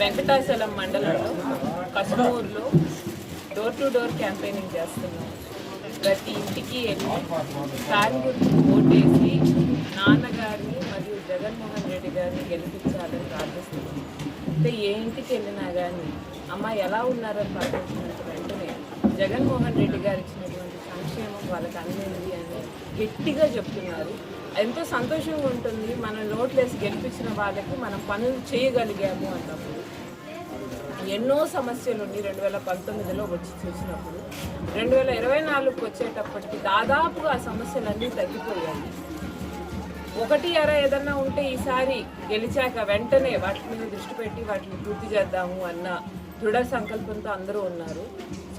వెంకటాచలం మండలంలో కస్టమూర్లో door to door campaigning చేస్తున్నాం. ప్రతి ఇంటికి వెళ్ళి ఫ్యాన్ గుర్తు ఓటేసి నాన్నగారిని మరియు జగన్మోహన్ రెడ్డి గారిని గెలిపించాలని ప్రార్థిస్తున్నాం. అంటే ఏ ఇంటికి వెళ్ళినా కానీ అమ్మ ఎలా ఉన్నారని ప్రార్థించినట్టు వెంటనే జగన్మోహన్ రెడ్డి గారు ఇచ్చినటువంటి సంక్షేమం వాళ్ళకి అందింది అని గట్టిగా చెప్తున్నారు. ఎంతో సంతోషంగా ఉంటుంది. మనం నోట్లేసి గెలిపించిన వాళ్ళకి మనం పనులు చేయగలిగాము అన్నప్పుడు. ఎన్నో సమస్యలుండి రెండు వేల పంతొమ్మిదిలో వచ్చి చూసినప్పుడు. రెండు వేల ఇరవై నాలుగుకి వచ్చేటప్పటికి దాదాపుగా ఆ సమస్యలన్నీ తగ్గిపోయాయి. ఒకటి అర ఏదన్నా ఉంటే ఈసారి గెలిచాక వెంటనే వాటి మీద దృష్టి పెట్టి వాటిని పూర్తి చేద్దాము అన్న దృఢ సంకల్పంతో అందరూ ఉన్నారు.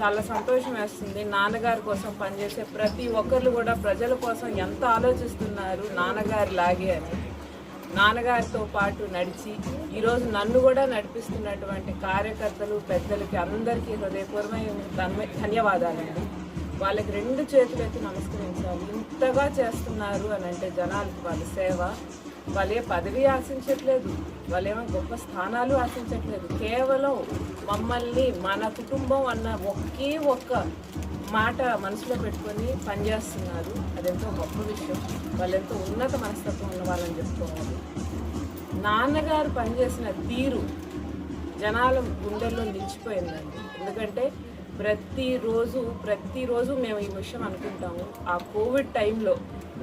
చాలా సంతోషం వేస్తుంది. నాన్నగారి కోసం పనిచేసే ప్రతి ఒక్కరు కూడా ప్రజల కోసం ఎంత ఆలోచిస్తున్నారు నాన్నగారి లాగే అని. నాన్నగారితో పాటు నడిచి ఈరోజు నన్ను కూడా నడిపిస్తున్నటువంటి కార్యకర్తలు పెద్దలకి అందరికీ హృదయపూర్వమైన ధన్యవాదాలండి. వాళ్ళకి రెండు చేతులైతే నమస్కరించాలి. ఇంతగా చేస్తున్నారు అని అంటే జనాలకి వాళ్ళ సేవ వాళ్ళే పదవి ఆశించట్లేదు వాళ్ళు ఏమో గొప్ప స్థానాలు ఆశించట్లేదు. కేవలం మమ్మల్ని మన కుటుంబం అన్న ఒకే ఒక్క మాట మనసులో పెట్టుకొని పనిచేస్తున్నారు. అదెంతో గొప్ప విషయం. వాళ్ళు ఎంతో ఉన్నత మనస్తత్వం ఉన్న వాళ్ళని చెప్పుకోవాలి. నాన్నగారు పనిచేసిన తీరు జనాల గుండెల్లో నిలిచిపోయిందండి. ఎందుకంటే ప్రతిరోజు ప్రతిరోజు మేము ఈ విషయం అనుకుంటాము. ఆ కోవిడ్ టైంలో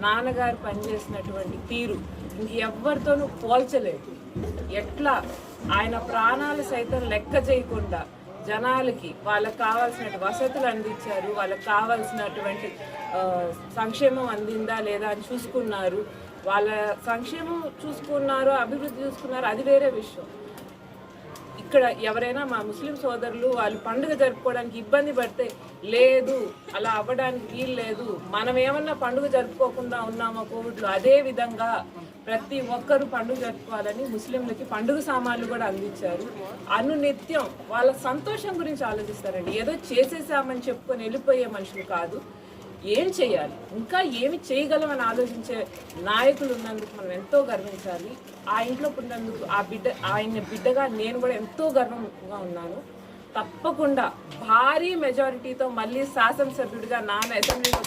నాన్నగారు పనిచేసినటువంటి తీరు ఇంకెవ్వరితోనూ పోల్చలేదు. ఎట్లా? ఆయన ప్రాణాలు సైతం లెక్క చేయకుండా జనాలకి వాళ్ళకి కావాల్సిన వసతులు అందించారు వాళ్ళకి కావాల్సినటువంటి సంక్షేమం అందిందా లేదా అని చూసుకున్నారు. వాళ్ళ సంక్షేమం చూసుకున్నారు అభివృద్ధి చూసుకున్నారు అది వేరే విషయం. ఇక్కడ ఎవరైనా మా ముస్లిం సోదరులు వాళ్ళు పండుగ జరుపుకోవడానికి ఇబ్బంది పడితే లేదు అలా అవ్వడానికి వీలు లేదు. మనం ఏమన్నా పండుగ జరుపుకోకుండా ఉన్నామా కోవిడ్లో? అదే విధంగా ప్రతి ఒక్కరూ పండుగ జరుపుకోవాలని ముస్లింలకి పండుగ సామాన్లు కూడా అందించారు. అనునిత్యం వాళ్ళ సంతోషం గురించి ఆలోచిస్తారండి. ఏదో చేసేసామని చెప్పుకొని వెళ్ళిపోయే మనుషులు కాదు. ఏం చేయాలి? ఇంకా ఏమి చేయగలమని ఆలోచించే నాయకులు ఉన్నందుకు మనం ఎంతో గర్వించాలి. ఆ ఇంట్లో పుట్టినందుకు ఆ బిడ్డ ఆయన బిడ్డగా నేను కూడా ఎంతో గర్వంగా ఉన్నాను. తప్పకుండా భారీ మెజారిటీతో మళ్ళీ శాసనసభ్యుడిగా నాన్న అసెంబ్లీలో